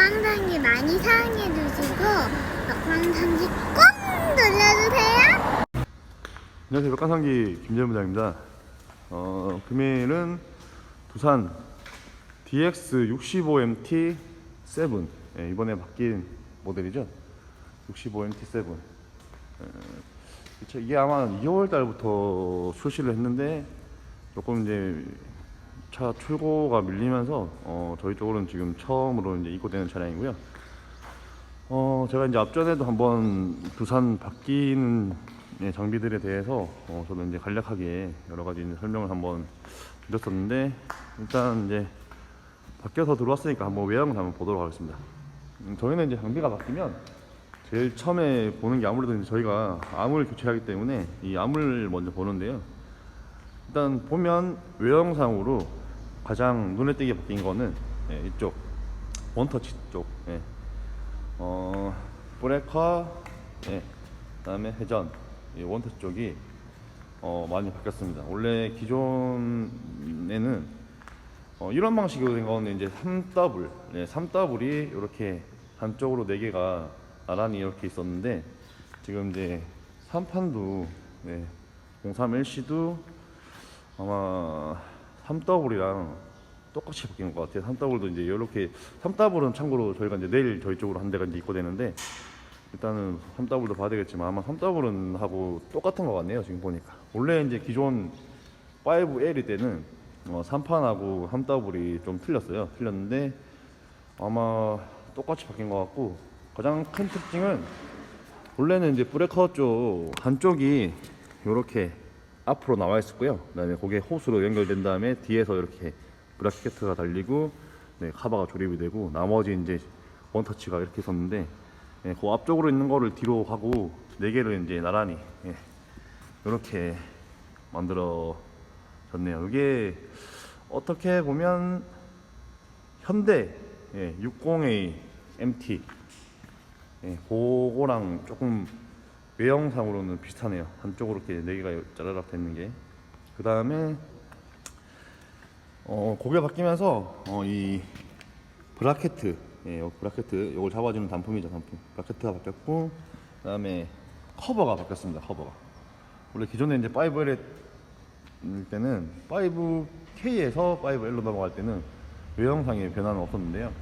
꽝상기 많이 사랑해 주시고 꽝상기 꼭 눌러주세요. 안녕하세요. 백관상기 김재현 부장입니다. 어, 금일은 두산 DX65MT7 예, 이번에 바뀐 모델이죠. 65MT7 예, 이게 아마 2월 달부터 출시를 했는데 조금 이제 차 출고가 밀리면서 어, 저희 쪽으로는 지금 처음으로 이제 입고되는 차량이고요. 어, 제가 이제 앞전에도 한번 두산 바뀌는 예, 장비들에 대해서 어, 저도 이제 간략하게 여러 가지 설명을 한번 드렸었는데 일단 이제 바뀌어서 들어왔으니까 한번 외형을 한번 보도록 하겠습니다. 음, 저희는 이제 장비가 바뀌면 제일 처음에 보는 게 아무래도 이제 저희가 암을 교체하기 때문에 이 암을 먼저 보는데요. 일단 보면 외형상으로 가장 눈에 띄게 바뀐 거는 예, 이쪽 원터치 쪽. 예. 어, 브레이커, 예, 그다음에 회전, 이 원터치 쪽이 어, 많이 바뀌었습니다. 원래 기존에는 어, 이런 방식으로 된 가운데 이제 3더블, 네, 3더블이 이렇게 한쪽으로 네 개가 나란히 이렇게 있었는데 지금 이제 3판도 네, 031C도 아마 3더블이랑 똑같이 바뀌는 것 같아요. 3더블도 이제 이렇게 3더블은 참고로 저희가 이제 내일 저희 쪽으로 한 대가 이제 입고되는데 일단은 3더블도 봐야 되겠지만 아마 3더블은 하고 똑같은 것 같네요. 지금 보니까 원래 이제 기존 5L이 때는 어, 3판하고 3더블이 좀 틀렸어요. 틀렸는데 아마 똑같이 바뀐 것 같고 가장 큰 특징은 원래는 이제 브레이커 쪽 한쪽이 이렇게 앞으로 나와 있었고요. 그다음에 그게 호스로 연결된 다음에 뒤에서 이렇게 브라켓가 달리고 네, 카바가 조립이 되고 나머지 이제 원터치가 이렇게 있었는데 예, 그 앞쪽으로 있는 거를 뒤로 하고 네 개를 이제 나란히 예, 이렇게 만들어졌네요. 이게 어떻게 보면 현대 예, 60A MT 예, 그거랑 조금 외형상으로는 비슷하네요. 한쪽으로 이렇게 네 개가 짜라락 되는 게. 그 다음에 어, 고개 바뀌면서 어, 이 브라켓, 예, 요 브라켓, 요걸 잡아주는 단품이죠, 단품. 브라켓가 바뀌었고, 그 다음에 커버가 바뀌었습니다, 커버가. 원래 기존에 이제 5L 때는 5K에서 5L로 넘어갈 때는 외형상의 변화는 없었는데요.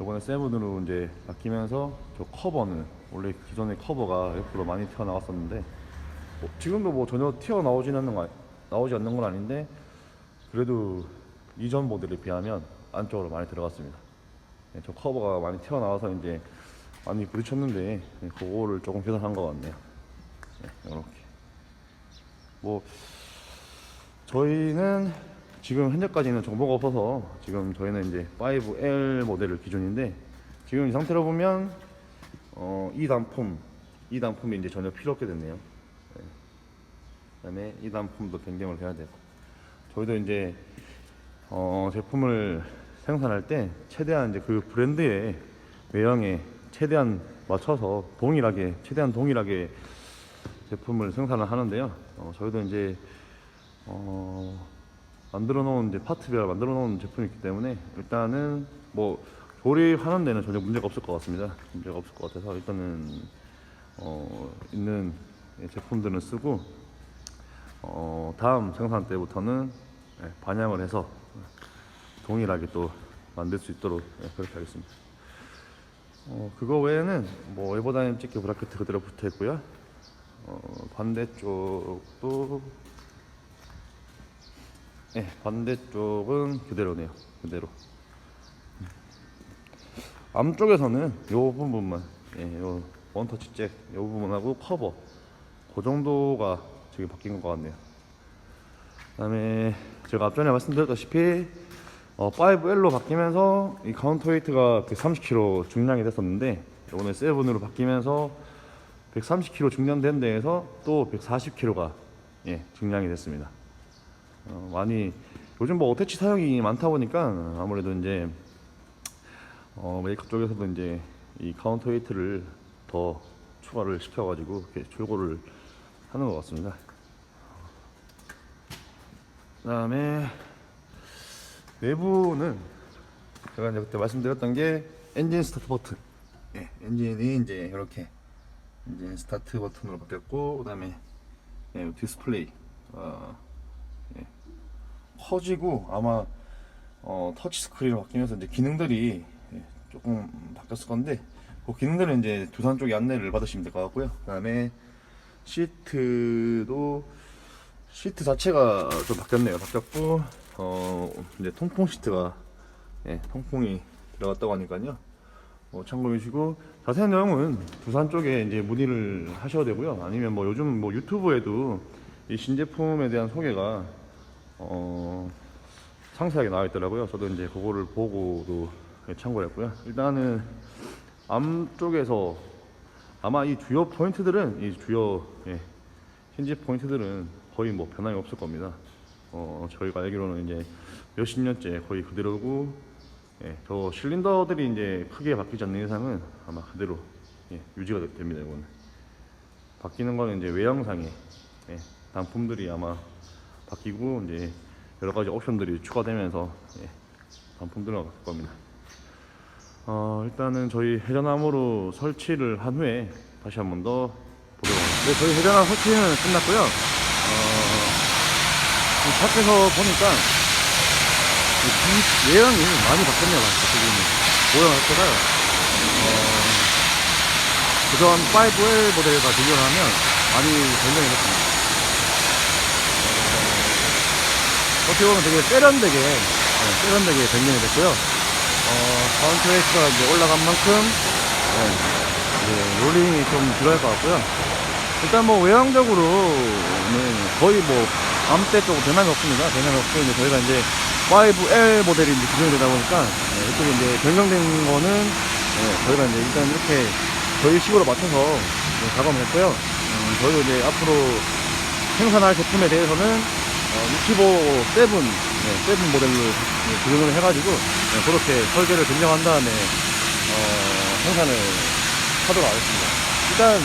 이번에 7으로 이제 바뀌면서 저 커버는 원래 기존의 커버가 옆으로 많이 튀어나왔었는데 뭐 지금도 뭐 전혀 튀어나오지 않는 않는 건 아닌데 그래도 이전 모델에 비하면 안쪽으로 많이 들어갔습니다. 네, 저 커버가 많이 튀어나와서 이제 많이 부딪혔는데 네, 그거를 조금 개선한 것 같네요. 네, 이렇게 뭐 저희는 지금 현재까지는 정보가 없어서 지금 저희는 이제 5L 모델을 기준인데 지금 이 상태로 보면 어, 이 단품 이 단품이 이제 전혀 필요 없게 됐네요. 네. 그 다음에 이 단품도 변경을 해야 되고 저희도 이제 어, 제품을 생산할 때 최대한 이제 그 브랜드의 외형에 최대한 맞춰서 동일하게 최대한 동일하게 제품을 생산을 하는데요. 어, 저희도 이제 어, 만들어 놓은 이제 파트별 만들어 놓은 제품이 있기 때문에 일단은 뭐 조립하는 데는 전혀 문제가 없을 것 같습니다. 문제가 없을 것 같아서 일단은 어, 있는 제품들은 쓰고 어, 다음 생산 때부터는 예, 반영을 해서 동일하게 또 만들 수 있도록 예, 그렇게 하겠습니다. 어, 그거 외에는 뭐 에버다임 찍기 브라켓 그대로 붙어 있고요. 어, 반대쪽도 예, 반대쪽은 그대로네요. 그대로. 앞쪽에서는 요 부분만, 예, 요 원터치 잭, 요 부분하고 커버, 그 정도가 지금 바뀐 것 같네요. 그 다음에 제가 앞전에 말씀드렸다시피 어, 5L로 바뀌면서 이 카운터 웨이트가 130kg 중량이 됐었는데 이번에 7으로 바뀌면서 130kg 중량된 데에서 또 140kg가 예, 증량이 됐습니다. 어, 많이 요즘 뭐 어태치 사용이 많다 보니까 아무래도 이제 어, 메이크업 쪽에서도 이제 이 카운터 웨이트를 더 추가를 시켜가지고 이렇게 출고를 하는 것 같습니다. 그 다음에 내부는 제가 이제 그때 말씀드렸던 게 엔진 스타트 버튼. 예, 엔진이 이제 이렇게 엔진 스타트 버튼으로 바뀌었고 그다음에 예, 디스플레이 어, 예, 커지고 아마 어, 터치 스크린으로 바뀌면서 이제 기능들이 예, 조금 바뀌었을 건데 그 기능들은 이제 두산 쪽에 안내를 받으시면 될 것 같고요. 그다음에 시트도 시트 자체가 좀 바뀌었네요. 바뀌었고 어 이제 통풍 시트가 예, 통풍이 들어갔다고 하니까요. 뭐 참고해 주시고 자세한 내용은 두산 쪽에 이제 문의를 하셔야 되고요. 아니면 뭐 요즘 뭐 유튜브에도 이 신제품에 대한 소개가 어 상세하게 나와 있더라고요. 저도 이제 그거를 보고도 참고를 했고요. 일단은 암 쪽에서 아마 이 주요 포인트들은 이 주요 예, 현재 포인트들은 거의 뭐 변함이 없을 겁니다. 어, 저희가 알기로는 이제 몇십 년째 거의 그대로고, 예, 저 실린더들이 이제 크게 바뀌지 않는 이상은 아마 그대로 예, 유지가 되- 됩니다. 이거는 바뀌는 거는 이제 외형상의 예, 단품들이 아마 바뀌고 이제 여러 가지 옵션들이 추가되면서 예, 단품들은 바뀔 겁니다. 어, 일단은 저희 회전암으로 설치를 한 후에 다시 한 번 더 보도록 하겠습니다. 네, 저희 회전암 설치는 끝났고요. 어, 이 밖에서 보니까 이뒤 외형이 많이 바뀌었네요. 지금 모양 자체가 어, 그전 5L 모델과 비교를 하면 많이 변경이 됐습니다. 어, 어떻게 보면 되게 세련되게 네, 세련되게 변경이 됐고요. 어, 카운트 웨이트가 이제 올라간 만큼, 네, 롤링이 좀 들어갈 것 같고요. 일단 뭐 외형적으로는 거의 뭐 암대 쪽으로 변함이 없습니다. 변함이 없고, 이제 저희가 이제 5L 모델이 이제 기존이 되다 보니까, 네, 이쪽에 이제 변경된 거는, 네, 저희가 이제 일단 이렇게 저희 식으로 맞춰서 네, 작업을 했고요. 음, 저희도 이제 앞으로 생산할 제품에 대해서는 어, 65 세븐, 네, 세븐 모델로 네, 구성을 해가지고 네, 그렇게 설계를 변경한 다음에 어, 생산을 하도록 하겠습니다. 일단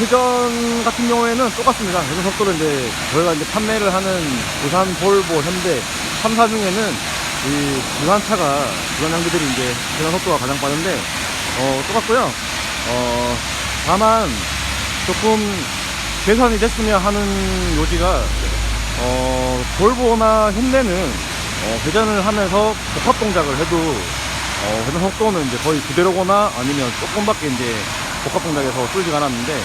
회전 같은 경우에는 똑같습니다. 회전 속도는 이제 저희가 이제 판매를 하는 부산, 볼보, 현대 3사 중에는 이 부산 장비들이 이제 회전 속도가 가장 빠른데 어, 똑같고요. 어, 다만 조금 개선이 됐으면 하는 요지가 어, 볼보나 현대는 어, 회전을 하면서 복합 동작을 해도 어, 회전 속도는 이제 거의 그대로거나 아니면 조금밖에 이제 복합 동작에서 쏠지가 않았는데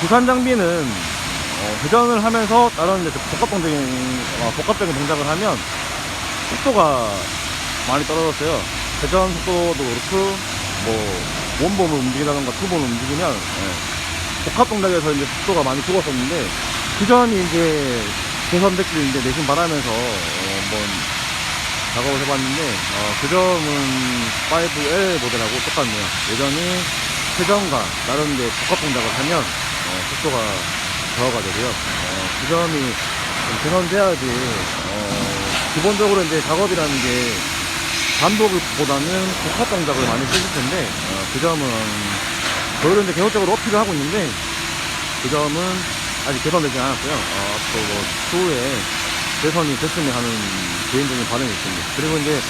부산 장비는 어, 회전을 하면서 다른 이제 복합 동작 어, 복합적인 동작을 하면 속도가 많이 떨어졌어요. 회전 속도도 그렇고 뭐 원본을 움직이다던가 투본을 움직이면 예, 복합 동작에서 이제 속도가 많이 죽었었는데 그 점이 이제 개선됐길 이제 내심 바라면서 어, 한번 작업을 해봤는데 어, 그 점은 5L 모델하고 똑같네요. 예전에 회전과 다른 데 복합 동작을 하면 어, 속도가 저하가 되고요. 어, 그 점이 좀 개선돼야지 어, 기본적으로 이제 작업이라는 게 반복보다는 복합 동작을 많이 쓰실 텐데 어, 그 점은 저희도 이제 계속적으로 어필을 하고 있는데 그 점은 아직 개선되지 않았고요. 어, 앞으로 뭐 추후에 개선이 됐으면 하는 개인적인 바람이 있습니다. 그리고 이제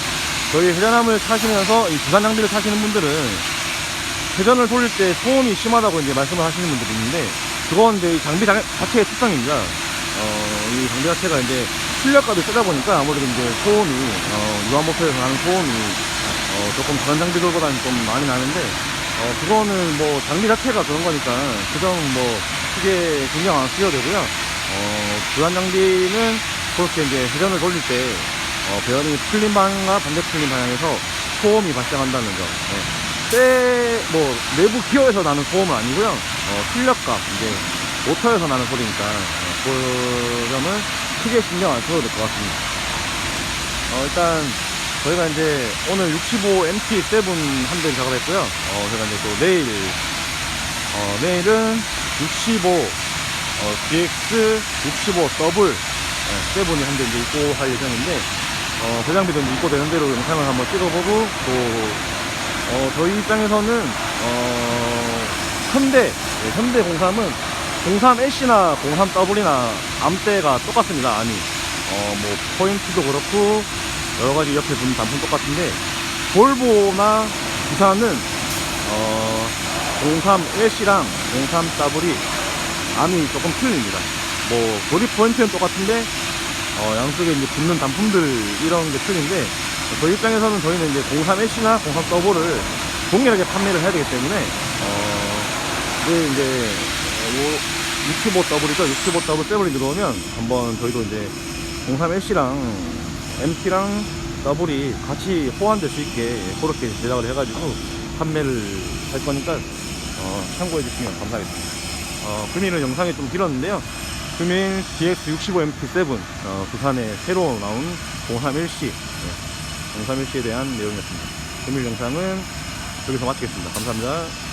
저희 회전함을 타시면서 이 부산 장비를 타시는 분들은 회전을 돌릴 때 소음이 심하다고 이제 말씀을 하시는 분들이 있는데 그건 이제 이 장비 자, 자체의 특성입니다. 어, 이 장비 자체가 이제 출력값이 세다 보니까 아무래도 이제 소음이 어, 유한 모터에서 나는 소음이 어, 조금 다른 장비들보다는 좀 많이 나는데 어, 그거는 뭐 장비 자체가 그런 거니까 그 점은 뭐 크게 신경 안 쓰셔도 되고요. 어, 부한 장비는 그렇게 이제 회전을 돌릴 때 어, 배열이 풀린 방향과 반대 풀린 방향에서 소음이 발생한다는 점. 네. 때, 뭐, 내부 기어에서 나는 소음은 아니고요. 어, 출력값, 이제, 모터에서 나는 소리니까, 어, 그 점은 크게 신경 안 써도 될 것 같습니다. 어, 일단, 저희가 이제 오늘 65 MT7 한 대를 작업했고요. 어, 제가 이제 또 내일, 어, 내일은 65, 어, GX 65 더블, 예, 세븐이 한 대 이제 입고 할 예정인데, 어, 그 장비도 이제 입고되는 대로 영상을 한번 찍어보고, 또, 어, 저희 입장에서는, 어, 현대, 예, 현대 03은 03S나 03W나 암대가 똑같습니다, 아니. 어, 뭐, 포인트도 그렇고, 여러 가지 옆에 붙는 단품 똑같은데, 볼보나 부산은 어, 03LC랑 03W이 암이 조금 틀립니다. 뭐 조립 포인트는 똑같은데 어, 양쪽에 이제 붙는 단품들 이런 게 틀린데 저희 입장에서는 저희는 이제 03LC나 03W를 동일하게 판매를 해야 되기 때문에 어, 이제 이제 65W죠. 65W 세블이 들어오면 한번 저희도 이제 03LC랑 MT랑 더블이 같이 호환될 수 있게 그렇게 제작을 해가지고 판매를 할 거니까 어, 참고해 주시면 감사하겠습니다. 어, 금일은 영상이 좀 길었는데요. 금일 DX65MT7 어, 부산에 새로 나온 031C 네, 031C에 대한 내용이었습니다. 금일 영상은 여기서 마치겠습니다. 감사합니다.